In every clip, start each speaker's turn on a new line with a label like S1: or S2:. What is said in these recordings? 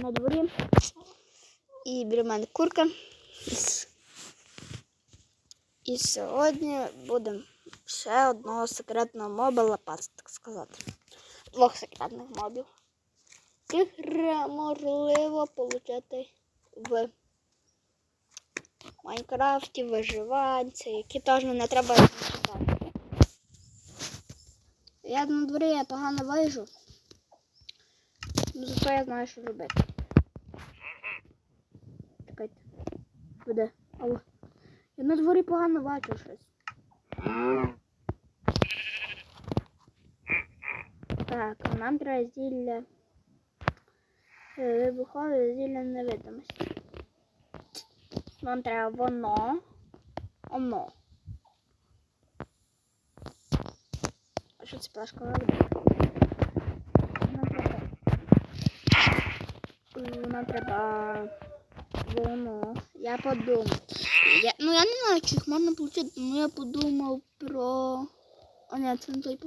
S1: на дворі. І біля мене курка. І сьогодні будемо ще одного секретного моба лапати, так сказати. Двох секретних мобів. Яких можливо отримати в Майнкрафті, виживанці, які теж не треба читати. Я на дворі я погано вижу. Зато я знаю, що робити. Буде. Алло. Я на дворі погано бачу щось. Так, нам треба зілля. е, Вибухове зілля невидимості. Нам треба воно. Оно. А що це плашка? Нам треба. Нам треба воно. Я подумав. Я, ну я не знаю, чи їх можна отримати, ну я подумав про. А ні, це не той.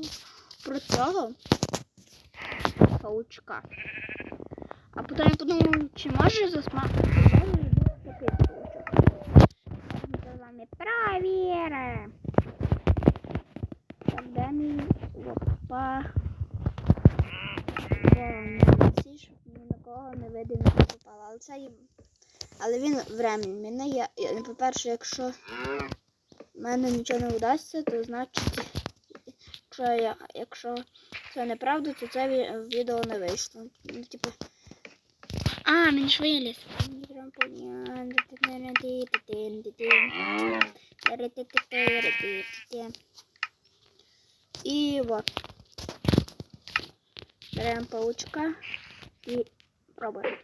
S1: Про цього паучка. А потім я подумав, чи може паучок. З вами. Так, де мій опа. Ці, щоб ні на кого не видно не попало. Але це їм. Але він временний. Мене я, по-перше, якщо в мене нічого не вдасться, то значить, якщо, я, якщо це неправда, то це відео не вийшло. Ну, типу. А, він ж виліз. І вот. Беремо паучка і пробуємо.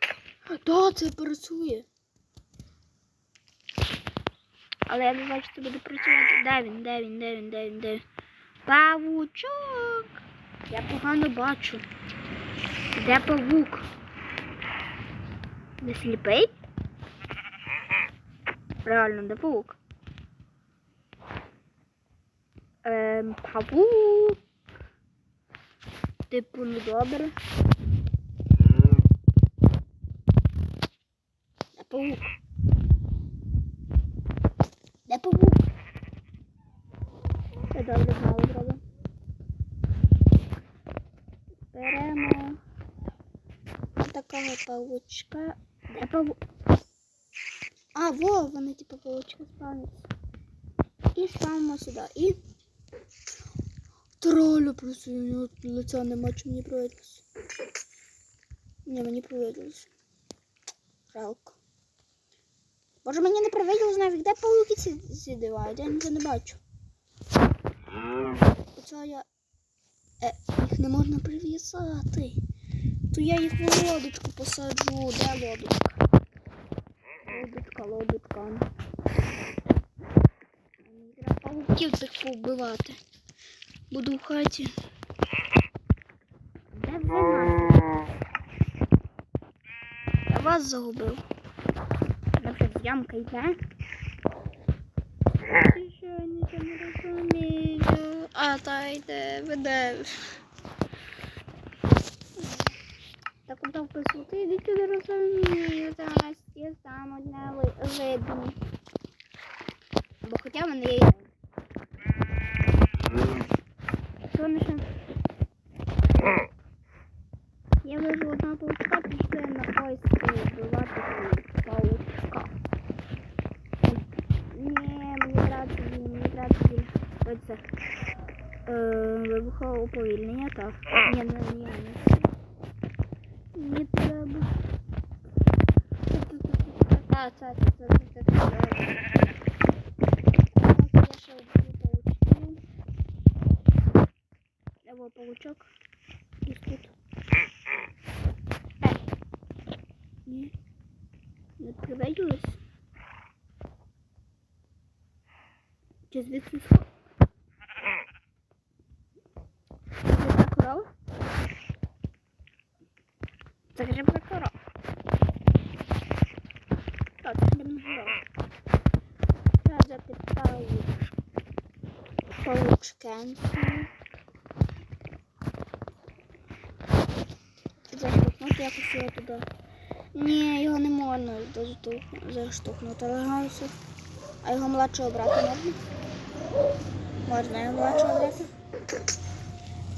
S1: Да, це працює. Але я не знаю, чи це буде працювати. Де він, де він, де він, де він, де він? Павучок. Я погано бачу. Де павук? Не сліпий? Реально, де павук? Ем, павук. Типу, ну добре. Павук? Де павук? Це добре знову зробимо. Беремо такого павучка. Де павук? А, во, вони типу павучка спавняться. І ставимо сюди. І тролю просто у нього лиця нема, чому мені проводилось. Ні, мені проводилось. Жалко. Боже, мені не привиділось навіть, де пауки ці я нічого не бачу. Оце я. Е, їх не можна прив'язати. То я їх в лодочку посаджу. Де лодочка? Лодочка, лодочка. Треба пауків цих повбивати. Буду в хаті. Де ви? Я вас загубив. Я з ямка йде. Що, нічого не розумію. А, та йде, веде. Та куди вписувати? Діти не розумію. Зараз я сам одне видно. Бо хоча в мене є. Що? Я вижу одного паучка, пішли на поиски вбивати паучка. Ні, мені треба тоді, мені треба тоді. Ось це. Е, вибухове уповільнення, так. Ні, не, ні, не. Мені треба. А, це, це, це, це, це, це. Ось я ще одну паучку. Его паучок. Ось тут. Е. Ні. Не привиділось? Чи звідси сход? Це за корова? Це грибна корова. Так, це грибна корова. Треба взяти пауч. Паучкенцю. Заштовхнути якось його туди. Ні, його не можна заштовх- заштовхнути легався. А його младшого брата можна? Можна його младшого брата.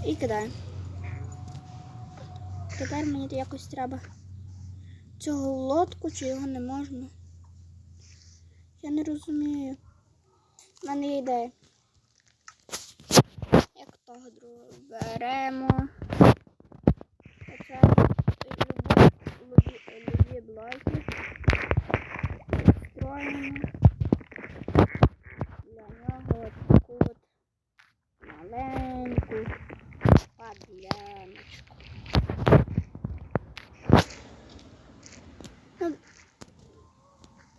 S1: І кидаємо. Тепер мені якось треба цього лодку, чи його не можна. Я не розумію. У мене є ідея. Як того другого беремо. Оце любі блоки. Строїмо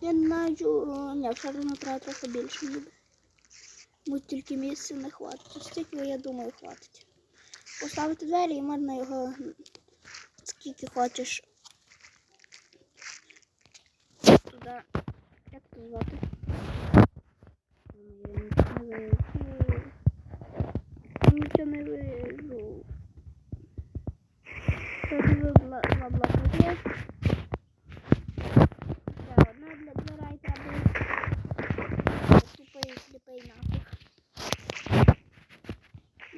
S1: Я знаю, ні, все одно треба трохи більше ніби. Бо тільки місця не хватить. Стільки, я думаю, хватить. Поставити двері і можна його скільки хочеш. Туди. Як це звати? Нічого нічого не вижу. Тут два бла- два блоки є. Ще одна для дверей треба. Тупий, сліпий нафіг.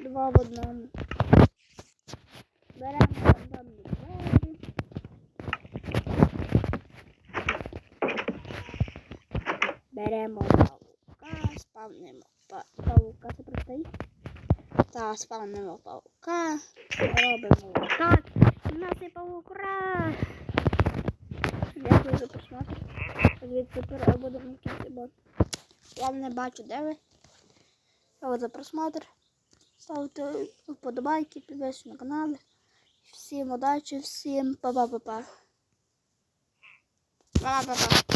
S1: Два в одному. Беремо рандомні двері. Беремо паука, спавнимо па- паука, це простоїть. Та спавнимо паука, робимо так. У нас є паук, ура! Дякую за просмотр. Звідси перебудемо в кінці, бо я не бачу, де ви. Дякую за просмотр. Ставте вподобайки, підписуйтесь на канал. Всім удачі, всім па-па-па-па. Па-па-па-па.